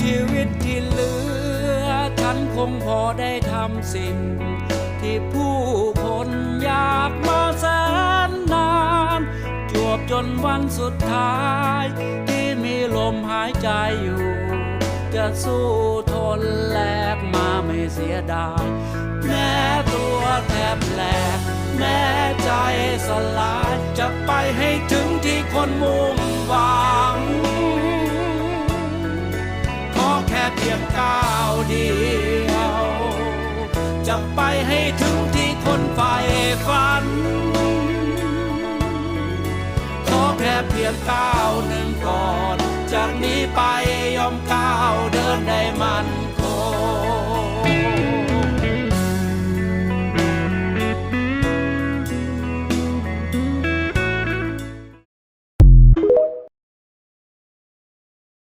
ชีวิตที่เหลือขันคงพอได้ทำสิ่ง ที่ผู้คนอยากมาแสนนาน จวบจนวันสุดท้าย ที่มีลมหายใจอยู่ จะสู้ทนแลกมาไม่เสียดายแม้ตัวแทบแหลกแม้ใจสลาย จะไปให้ถึงที่คนมุ่งหวัง พียงก้าวเดียว จะไปให้ถึงที่คนใฝ่ฝัน ขอแค่เพียงก้าวหนึ่งก่อน จากนี้ไปยอมก้าว